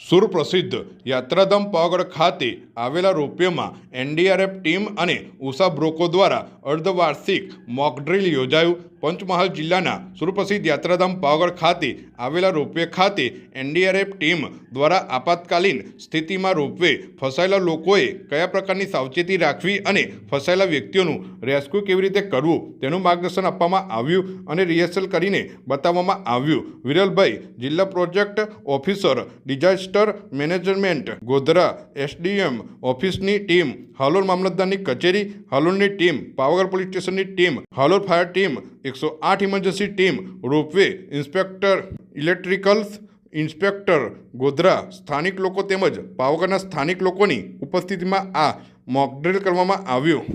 સુરપ્રસિદ્ધ યાત્રાધામ પાવાગઢ ખાતે આવેલા રોપવેમાં એનડીઆરએફ ટીમ અને ઉષા બ્રોકો દ્વારા અર્ધવાર્ષિક મોક ડ્રીલ યોજાયું. પંચમહાલ જિલ્લાના સુરપ્રસિદ્ધ યાત્રાધામ પાવાગઢ ખાતે આવેલા રોપવે ખાતે એનડીઆરએફ ટીમ દ્વારા આપાતકાલીન સ્થિતિમાં રોપવે ફસાયેલા લોકોએ કયા પ્રકારની સાવચેતી રાખવી અને ફસાયેલા વ્યક્તિઓનું રેસ્ક્યુ કેવી રીતે કરવું તેનું માર્ગદર્શન આપવામાં આવ્યું અને રિહર્સલ કરીને બતાવવામાં આવ્યું. વિરલભાઈ, જિલ્લા project officer, disaster management, Godhra, SDM ઓફિસની ટીમ, હાલોલ મામલતદારની કચેરી, હાલોલની ટીમ, પાવાગઢ પોલીસ સ્ટેશનની ટીમ, હાલોલ ફાયર ટીમ એકસો આઠ emergency team ropeway inspector electricals inspector Godhra, સ્થાનિક લોકો તેમજ પાવાગઢના સ્થાનિક લોકોની ઉપસ્થિતિમાં આ મોકડ્રીલ કરવામાં આવ્યું.